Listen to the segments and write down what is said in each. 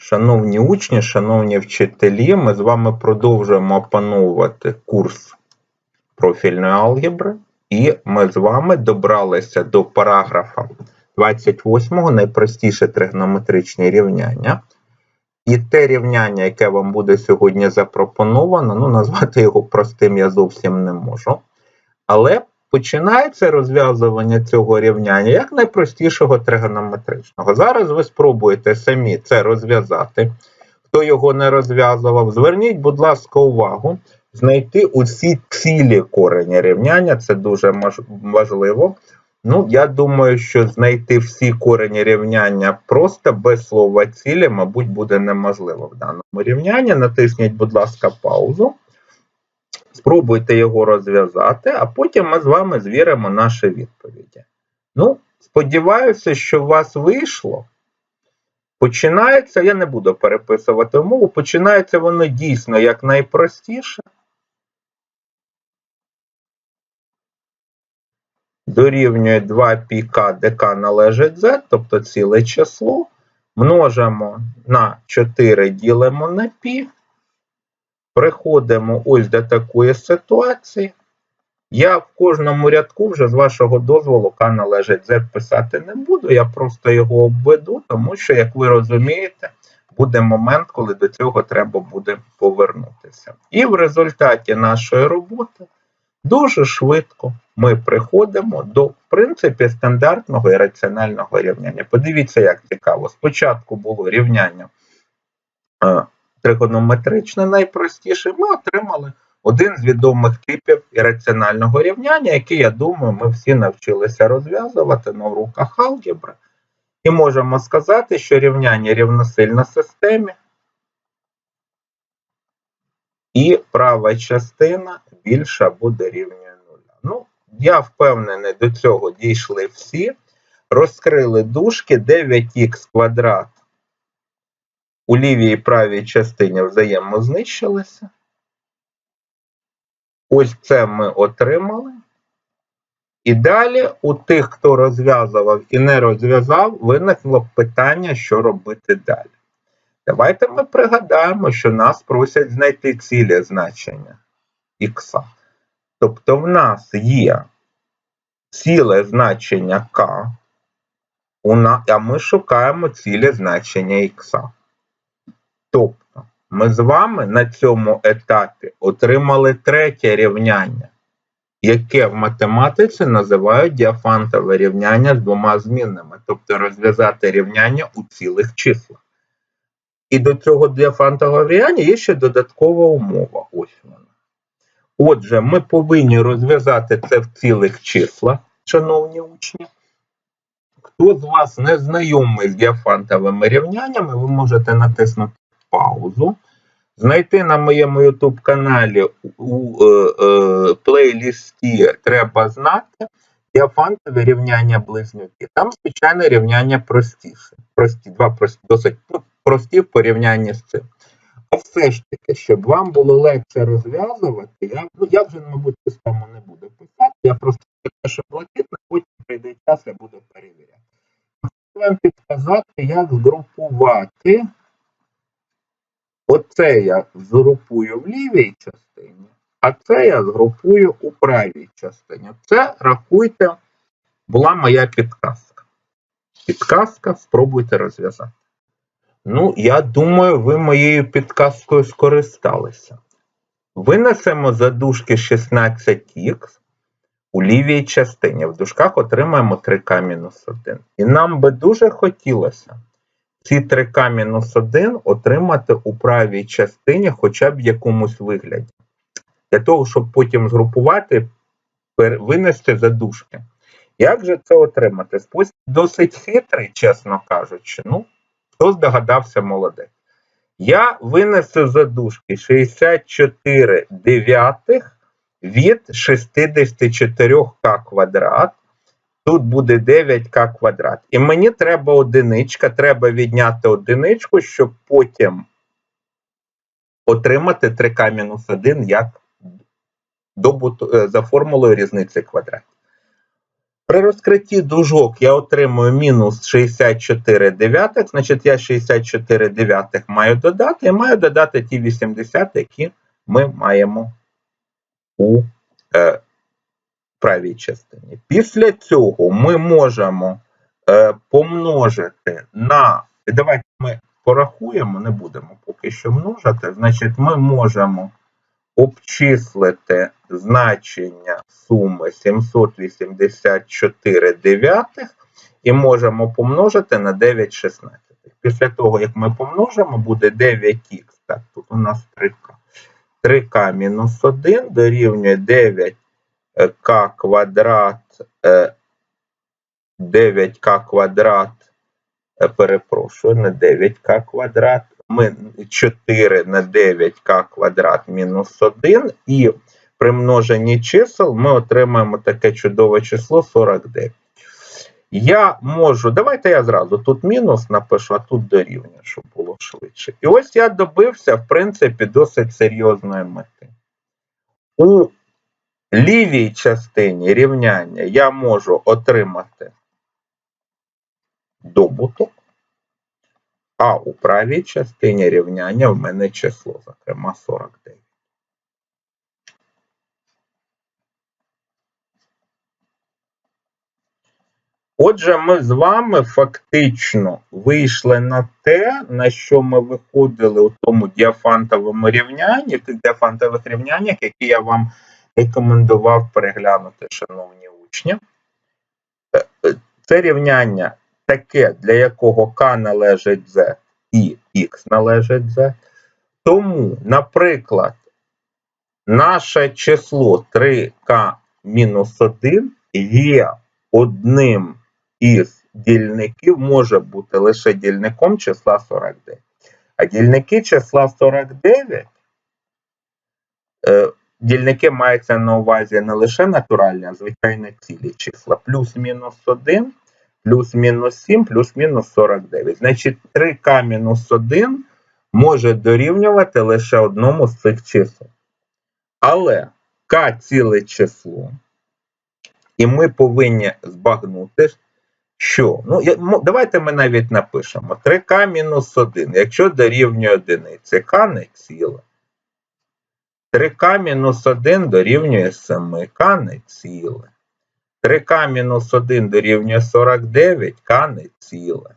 Шановні учні, шановні вчителі, ми з вами продовжуємо опановувати курс профільної алгебри, і ми з вами добралися до параграфа 28 найпростіше тригонометричні рівняння. І те рівняння, яке вам буде сьогодні запропоновано, ну, назвати його простим я зовсім не можу. Але починається розв'язування цього рівняння як найпростішого тригонометричного. Зараз ви спробуєте самі це розв'язати. Хто його не розв'язував, зверніть, будь ласка, увагу, знайти усі цілі корені рівняння, це дуже важливо. Ну, я думаю, що знайти всі корені рівняння просто без слова цілі, мабуть, буде неможливо в даному рівнянні. Натисніть, будь ласка, паузу. Спробуйте його розв'язати, а потім ми з вами звіримо наші відповіді. Ну, сподіваюся, що у вас вийшло. Починається, я не буду переписувати мову, починається воно дійсно як найпростіше. Дорівнює 2 піка, ДК належить Z, тобто ціле число. Множимо на 4 ділимо на пі. Приходимо ось до такої ситуації. Я в кожному рядку вже з вашого дозволу К належить Z писати не буду, я просто його обведу, тому що, як ви розумієте, буде момент, коли до цього треба буде повернутися. І в результаті нашої роботи дуже швидко ми приходимо до, в принципі, стандартного і раціонального рівняння. Подивіться, як цікаво. Спочатку було рівняння тригонометричне найпростіше, ми отримали один з відомих типів ірраціонального рівняння, який, я думаю, ми всі навчилися розв'язувати на уроках алгебри. І можемо сказати, що рівняння рівносильно системі, і права частина більша буде рівнює нуля. Ну, я впевнений, до цього дійшли всі. Розкрили дужки 9х квадрат у лівій і правій частині взаємознищилися. Ось це ми отримали. І далі у тих, хто розв'язував і не розв'язав, виникло питання, що робити далі. Давайте ми пригадаємо, що нас просять знайти ціле значення х. Тобто в нас є ціле значення k, а ми шукаємо ціле значення х. Тобто, ми з вами на цьому етапі отримали третє рівняння, яке в математиці називають діафантове рівняння з двома змінними, тобто розв'язати рівняння у цілих числах. І до цього діафантового рівняння є ще додаткова умова. Ось вона. Отже, ми повинні розв'язати це в цілих числах, шановні учні. Хто з вас не знайомий з діафантовими рівняннями, ви можете натиснути паузу. Знайти на моєму YouTube каналі у е, е, плейлісті треба знати діафантові рівняння близнюки. Там, звичайно, рівняння простіше. Прості, Два прості, досить ну, прості в порівнянні з цим. А все ж таки, щоб вам було легше розв'язувати, я ну, я вже, мабуть, систему не буду писати, я просто що блакитне, потім прийде час, я буду перевіряти. Хочу вам підказати, як згрупувати Оце я згрупую в лівій частині, а це я згрупую у правій частині. Це, рахуйте, була моя підказка. Підказка, спробуйте розв'язати. Ну, я думаю, ви моєю підказкою скористалися. Винесемо за дужки 16х у лівій частині. В дужках отримаємо 3К-1. І нам би дуже хотілося ці 3К-1 отримати у правій частині хоча б в якомусь вигляді. Для того, щоб потім згрупувати, винести задушки. Як же це отримати? Спосіб досить хитрий, чесно кажучи. Ну, хто здогадався, молодець. Я винесу задушки 64 дев'ятих від 64К квадрат Тут буде 9К квадрат. І мені треба одиничка, треба відняти одиничку, щоб потім отримати 3К-1 як добуту, е, за формулою різниці квадратів. При розкритті дужок я отримую мінус 64 дев'ятих, значить я 64 дев'ятих маю додати, і маю додати ті 80, які ми маємо у е, правій частині. Після цього ми можемо е, помножити на. Давайте ми порахуємо, не будемо поки що множити. Значить, ми можемо обчислити значення суми 784 дев'ятих і можемо помножити на 9 шістнадцятих. Після того, як ми помножимо, буде 9х. Так, тут у нас 3к. 3к мінус 1 дорівнює 9 к квадрат, 9к квадрат, е, перепрошую, не 9к квадрат, ми 4 на 9к квадрат мінус 1, і при множенні чисел ми отримаємо таке чудове число 49. Я можу, давайте я зразу тут мінус напишу, а тут дорівнює, щоб було швидше. І ось я добився, в принципі, досить серйозної мети. У лівій частині рівняння я можу отримати добуток, а у правій частині рівняння в мене число, зокрема 49. Отже, ми з вами фактично вийшли на те, на що ми виходили у тому діафантовому рівнянні, тих діафантових рівняннях, які я вам рекомендував переглянути, шановні учні. Е, це рівняння таке, для якого k належить z і x належить z. Тому, наприклад, наше число 3k мінус 1 є одним із дільників, може бути лише дільником числа 49. А дільники числа 49, е, дільники маються на увазі не лише натуральні, а звичайно цілі числа. Плюс-мінус 1 плюс-мінус 7, плюс-мінус 49. Значить, 3К мінус 1 може дорівнювати лише одному з цих чисел. Але К ціле число. І ми повинні збагнути, що. Ну, Давайте ми навіть напишемо 3К мінус 1. Якщо дорівнює 1К не ціле. 3К мінус 1 дорівнює 7, К не ціле. 3К мінус 1 дорівнює 49, К не ціле.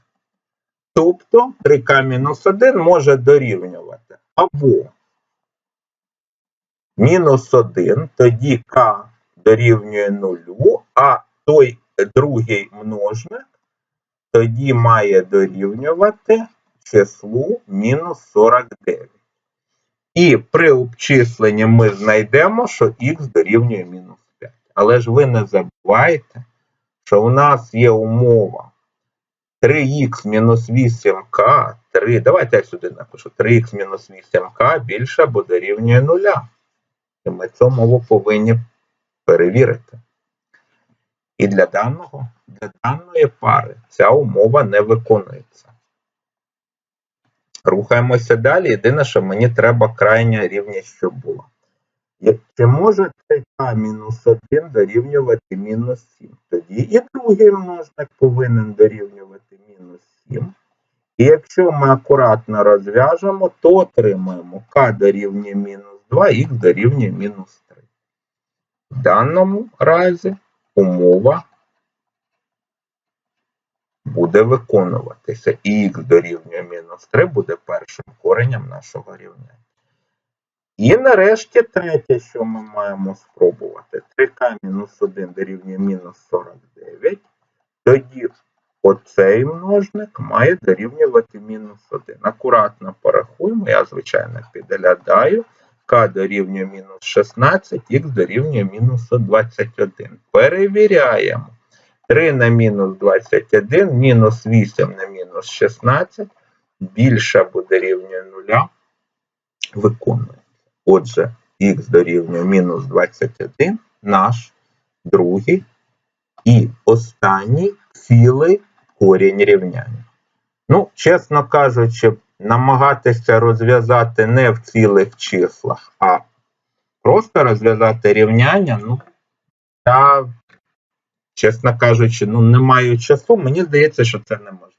Тобто 3К мінус 1 може дорівнювати або мінус 1, тоді К дорівнює 0, а той другий множник тоді має дорівнювати числу мінус 49. І при обчисленні ми знайдемо, що х дорівнює мінус 5. але ж ви не забувайте, що у нас є умова 3х мінус 8к, 3. Давайте я сюди напишу 3х мінус 8к більше або дорівнює 0. І ми цю мову повинні перевірити. І для даного, для даної пари ця умова не виконується. Рухаємося далі. Єдине, що мені треба крайня рівність, щоб була. Чи може 3К мінус 1 дорівнювати мінус 7? Тоді і другий множник повинен дорівнювати мінус 7. І якщо ми акуратно розв'яжемо, то отримаємо К дорівнює мінус 2, Х дорівнює мінус 3. В даному разі умова буде виконуватися. І х дорівнює мінус 3 буде першим коренем нашого рівняння. І нарешті третє, що ми маємо спробувати. 3К мінус 1 дорівнює мінус 49. Тоді оцей множник має дорівнювати мінус 1. Акуратно порахуємо, я, звичайно, підглядаю. К дорівнює мінус 16, х дорівнює мінус 21. Перевіряємо. 3 на мінус 21, мінус 8 на мінус 16. Більше буде рівнює 0. Виконуємо. Отже, х дорівнює мінус 21 наш другий і останній цілий корінь рівняння. Ну, чесно кажучи, намагатися розв'язати не в цілих числах, а просто розв'язати рівняння, ну, я чесно кажучи, ну не маю часу, мені здається, що це неможливо.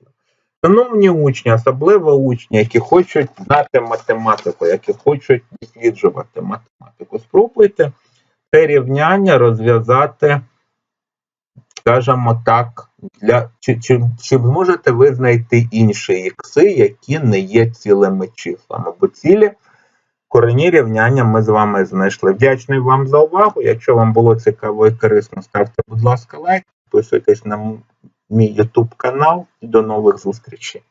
Шановні учні, особливо учні, які хочуть знати математику, які хочуть досліджувати математику, спробуйте це рівняння розв'язати, скажімо так, для, чи, чи, чи зможете ви знайти інші ікси, які не є цілими числами, бо цілі корені рівняння ми з вами знайшли. Вдячний вам за увагу. Якщо вам було цікаво і корисно, ставте, будь ласка, лайк, підписуйтесь на мій YouTube канал і до нових зустрічей.